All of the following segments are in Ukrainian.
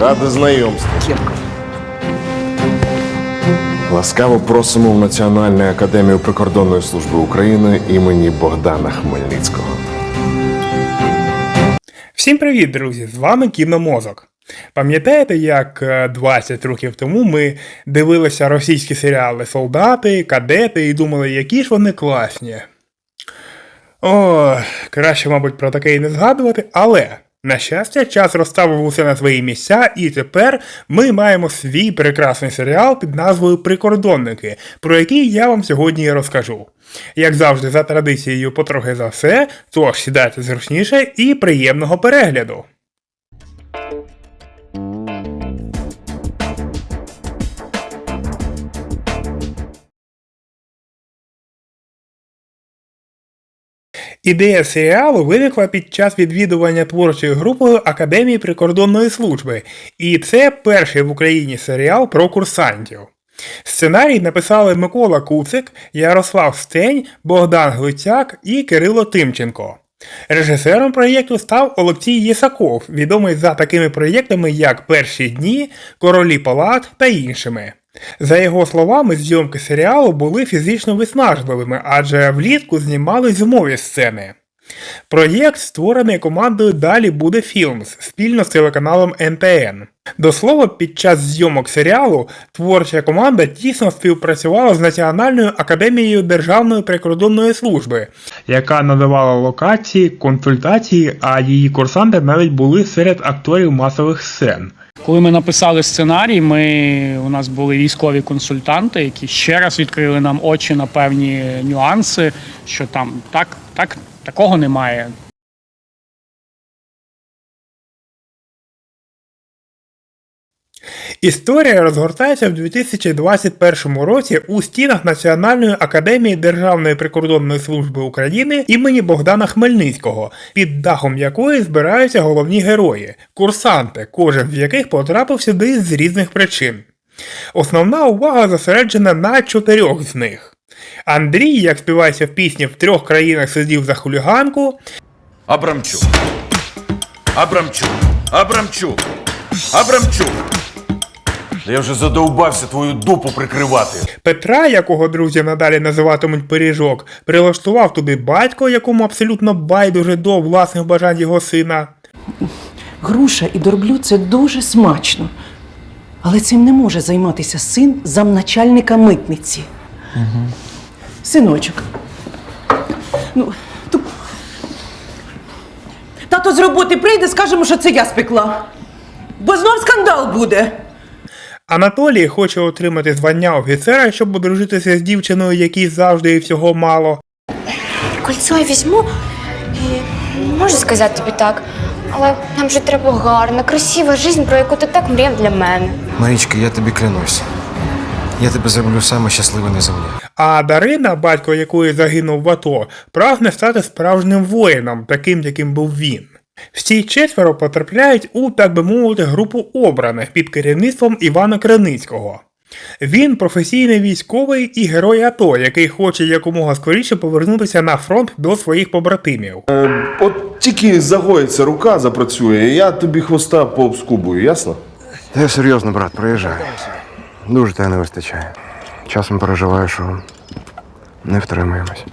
Ради знайомству. Ласкаво просимо в Національну академію прикордонної служби України імені Богдана Хмельницького. Всім привіт, друзі! З вами Кіномозок. Пам'ятаєте, як е, 20 років тому ми дивилися російські серіали Солдати, кадети і думали, які ж вони класні. О, краще, мабуть, про таке і не згадувати, але. На щастя, час розставив усе на свої місця, і тепер ми маємо свій прекрасний серіал під назвою Прикордонники, про який я вам сьогодні розкажу. Як завжди, за традицією потрохи за все, тож сідайте зручніше і приємного перегляду. Ідея серіалу виникла під час відвідування творчою групою Академії прикордонної служби, і це перший в Україні серіал про курсантів. Сценарій написали Микола Куцик, Ярослав Стень, Богдан Глицяк і Кирило Тимченко. Режисером проєкту став Олексій Єсаков, відомий за такими проєктами як Перші дні, Королі Палат та іншими. За його словами, зйомки серіалу були фізично виснажливими, адже влітку знімали зимові сцени. Проєкт створений командою Далі буде Філмс спільно з телеканалом НТН. До слова, під час зйомок серіалу творча команда тісно співпрацювала з Національною академією Державної прикордонної служби, яка надавала локації, консультації, а її курсанти навіть були серед акторів масових сцен. Коли ми написали сценарій, ми, у нас були військові консультанти, які ще раз відкрили нам очі на певні нюанси, що там так, так, такого немає. Історія розгортається в 2021 році у стінах Національної академії Державної прикордонної служби України імені Богдана Хмельницького, під дахом якої збираються головні герої курсанти, кожен з яких потрапив сюди з різних причин. Основна увага зосереджена на чотирьох з них. Андрій, як співається в пісні в трьох країнах сидів за хуліганку, Абрамчук. Абрамчук. Абрамчук. Абрамчук. Та Я вже задовбався твою дупу прикривати. Петра, якого друзі надалі називатимуть пиріжок, прилаштував туди батько, якому абсолютно байдуже до власних бажань його сина. Груша і дорблю це дуже смачно. Але цим не може займатися син замначальника митниці. Угу. Синочок. Ну, то... Тато з роботи прийде, скажемо, що це я спекла. Бо знов скандал буде. Анатолій хоче отримати звання офіцера, щоб одружитися з дівчиною, якій завжди і всього мало. Кольцо я візьму і можу сказати тобі так. Але нам же треба гарна, красива життя, про яку ти так мріяв для мене. Марічка, я тобі клянусь. Я тебе зроблю саме щасливий на землі. А Дарина, батько якої загинув в АТО, прагне стати справжнім воїном, таким, яким був він. Всі четверо потрапляють у, так би мовити, групу обраних під керівництвом Івана Криницького. Він професійний військовий і герой АТО, який хоче якомога скоріше повернутися на фронт до своїх побратимів. От тільки загоїться рука, запрацює, я тобі хвоста пообскубую, ясно? Та я серйозно, брат, приїжджай. Дуже тебе не вистачає. Часом переживаю, що не втримаємось.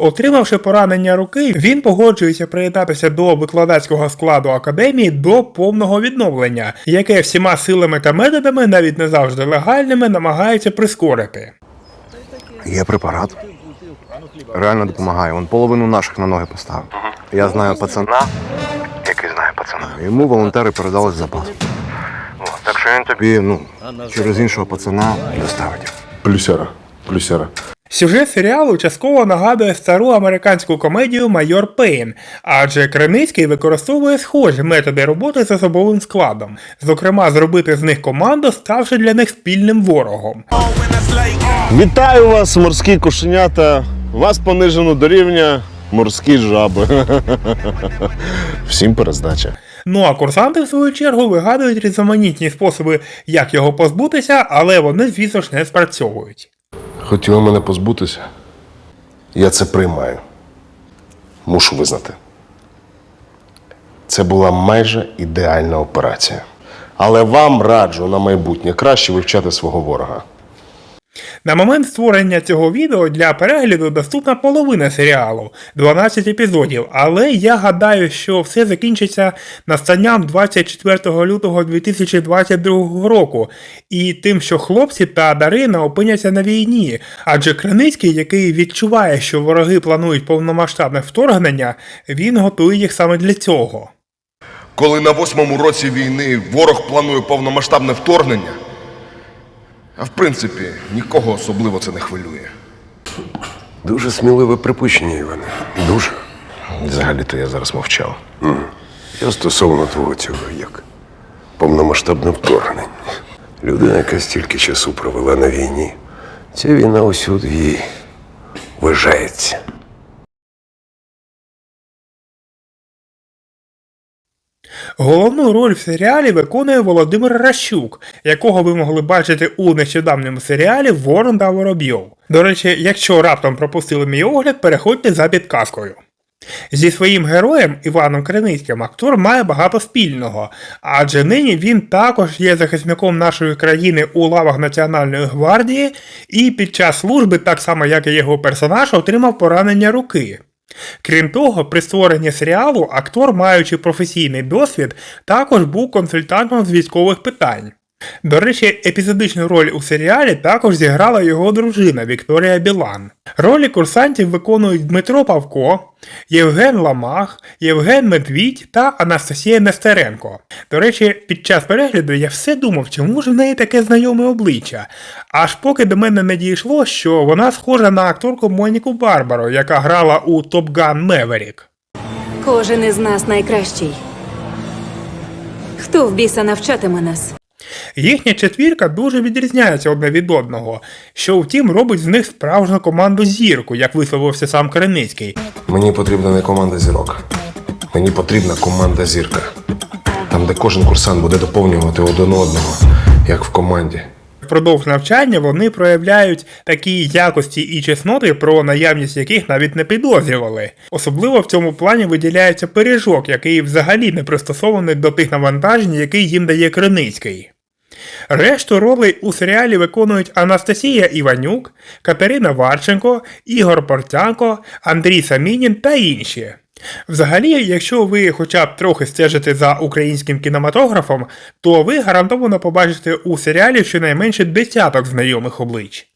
Отримавши поранення руки, він погоджується приєднатися до викладацького складу академії до повного відновлення, яке всіма силами та методами, навіть не завжди легальними, намагається прискорити. Є препарат. Реально допомагає. Он половину наших на ноги поставив. Я знаю пацана, який знає пацана. Йому волонтери передали запас. О, так що він тобі, ну, через іншого пацана доставить. Плюсера, плюсера. Сюжет серіалу частково нагадує стару американську комедію Майор Пейн, адже Криницький використовує схожі методи роботи з особовим складом, зокрема, зробити з них команду, ставши для них спільним ворогом. Вітаю вас, морські кошенята. Вас понижено до рівня морські жаби. Всім перездача. Ну а курсанти, в свою чергу, вигадують різноманітні способи, як його позбутися, але вони, звісно ж, не спрацьовують. Хотіли мене позбутися. Я це приймаю. мушу визнати. Це була майже ідеальна операція. Але вам раджу на майбутнє краще вивчати свого ворога. На момент створення цього відео для перегляду доступна половина серіалу 12 епізодів, але я гадаю, що все закінчиться настанням 24 лютого 2022 року і тим, що хлопці та Дарина опиняться на війні, адже Криницький, який відчуває, що вороги планують повномасштабне вторгнення, він готує їх саме для цього. коли на восьмому році війни ворог планує повномасштабне вторгнення. А в принципі, нікого особливо це не хвилює. Дуже сміливе припущення, Іване. Дуже. Взагалі-то я зараз мовчав. Я стосовно твого цього як повномасштабне вторгнення. Людина, яка стільки часу провела на війні, ця війна усюди їй вважається. Головну роль в серіалі виконує Володимир Ращук, якого ви могли бачити у нещодавньому серіалі Ворон та Воробйов. До речі, якщо раптом пропустили мій огляд, переходьте за підказкою. Зі своїм героєм Іваном Криницьким актор має багато спільного, адже нині він також є захисником нашої країни у лавах Національної гвардії і під час служби, так само як і його персонаж, отримав поранення руки. Крім того, при створенні серіалу актор, маючи професійний досвід, також був консультантом з військових питань. До речі, епізодичну роль у серіалі також зіграла його дружина Вікторія Білан. Ролі курсантів виконують Дмитро Павко, Євген Ламах, Євген Медвідь та Анастасія Нестеренко. До речі, під час перегляду я все думав, чому ж в неї таке знайоме обличчя. Аж поки до мене не дійшло, що вона схожа на акторку Моніку Барбаро, яка грала у Top Gun Maverick. Кожен із нас найкращий. Хто в біса навчатиме нас? Їхня четвірка дуже відрізняється одне від одного, що втім робить з них справжню команду зірку, як висловився сам Криницький. Мені потрібна не команда зірок. Мені потрібна команда зірка. Там, де кожен курсант буде доповнювати один одного, як в команді. Впродовж навчання вони проявляють такі якості і чесноти, про наявність яких навіть не підозрювали. Особливо в цьому плані виділяється пиріжок, який взагалі не пристосований до тих навантажень, які їм дає Криницький. Решту ролей у серіалі виконують Анастасія Іванюк, Катерина Варченко, Ігор Портянко, Андрій Самінін та інші. Взагалі, якщо ви хоча б трохи стежите за українським кінематографом, то ви гарантовано побачите у серіалі щонайменше десяток знайомих облич.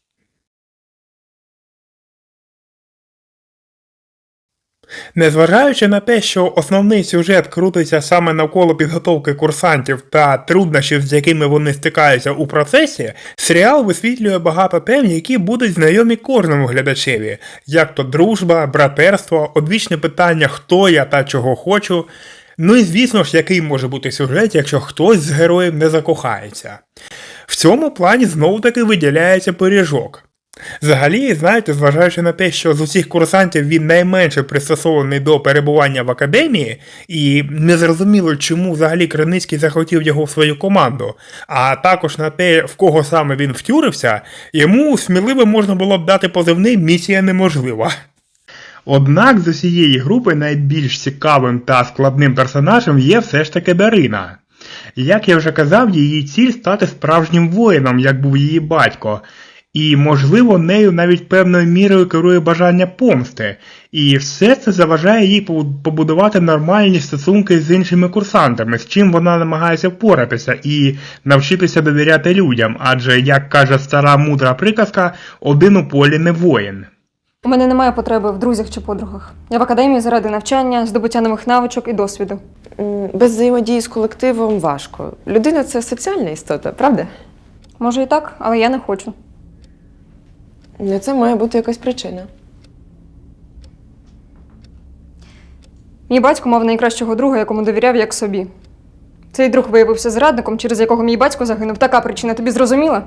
Незважаючи на те, що основний сюжет крутиться саме навколо підготовки курсантів та труднощів, з якими вони стикаються у процесі, серіал висвітлює багато тем, які будуть знайомі кожному глядачеві, як то дружба, братерство, одвічне питання хто я та чого хочу. Ну і звісно ж, який може бути сюжет, якщо хтось з героїв не закохається. В цьому плані знову таки виділяється пиріжок. Взагалі, знаєте, зважаючи на те, що з усіх курсантів він найменше пристосований до перебування в академії, і незрозуміло, чому взагалі Криницький захотів його в свою команду, а також на те, в кого саме він втюрився, йому сміливо можна було б дати позивний місія неможлива. Однак з усієї групи найбільш цікавим та складним персонажем є все ж таки Дарина. Як я вже казав, її ціль стати справжнім воїном, як був її батько. І, можливо, нею навіть певною мірою керує бажання помсти, і все це заважає їй побудувати нормальні стосунки з іншими курсантами, з чим вона намагається впоратися і навчитися довіряти людям, адже, як каже стара мудра приказка, один у полі не воїн. У мене немає потреби в друзях чи подругах. Я в академії заради навчання, здобуття нових навичок і досвіду. Без взаємодії з колективом важко. Людина це соціальна істота, правда? Може і так, але я не хочу. На це має бути якась причина. Мій батько мав найкращого друга, якому довіряв як собі. Цей друг виявився зрадником, через якого мій батько загинув. Така причина тобі зрозуміла?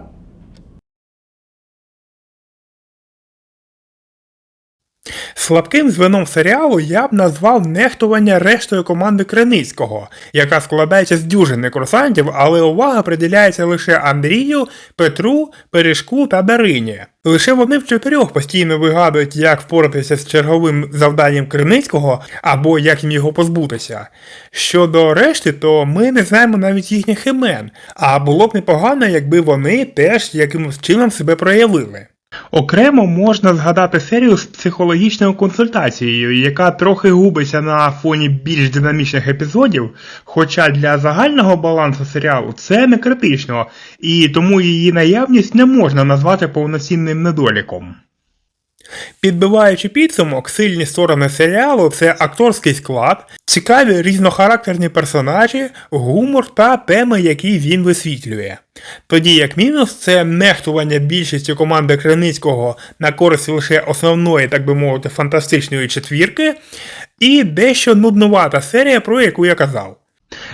Слабким звеном серіалу я б назвав нехтування рештою команди Криницького, яка складається з дюжини курсантів, але увага приділяється лише Андрію, Петру, Пиріжку та Дарині. Лише вони в чотирьох постійно вигадують, як впоратися з черговим завданням Криницького або як їм його позбутися. Щодо решти, то ми не знаємо навіть їхніх імен, а було б непогано, якби вони теж якимось чином себе проявили. Окремо можна згадати серію з психологічною консультацією, яка трохи губиться на фоні більш динамічних епізодів, хоча для загального балансу серіалу це не критично, і тому її наявність не можна назвати повноцінним недоліком. Підбиваючи підсумок, сильні сторони серіалу це акторський склад, цікаві різнохарактерні персонажі, гумор та теми, які він висвітлює. Тоді як мінус це нехтування більшістю команди Криницького на користь лише основної, так би мовити, фантастичної четвірки, і дещо нуднувата серія, про яку я казав.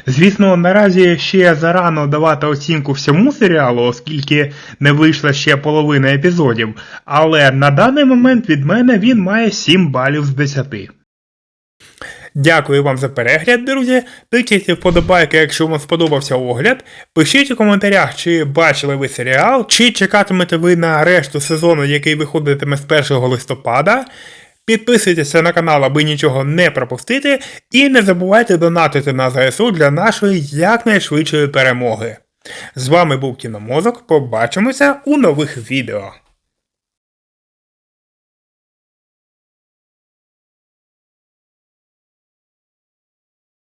Звісно, наразі ще зарано давати оцінку всьому серіалу, оскільки не вийшла ще половина епізодів, але на даний момент від мене він має 7 балів з 10. Дякую вам за перегляд, друзі. Тикайте вподобайки, якщо вам сподобався огляд. Пишіть у коментарях, чи бачили ви серіал, чи чекатимете ви на решту сезону, який виходитиме з 1 листопада. Підписуйтеся на канал, аби нічого не пропустити, і не забувайте донатити на ЗСУ для нашої якнайшвидшої перемоги. З вами був Кіномозок. Побачимося у нових відео.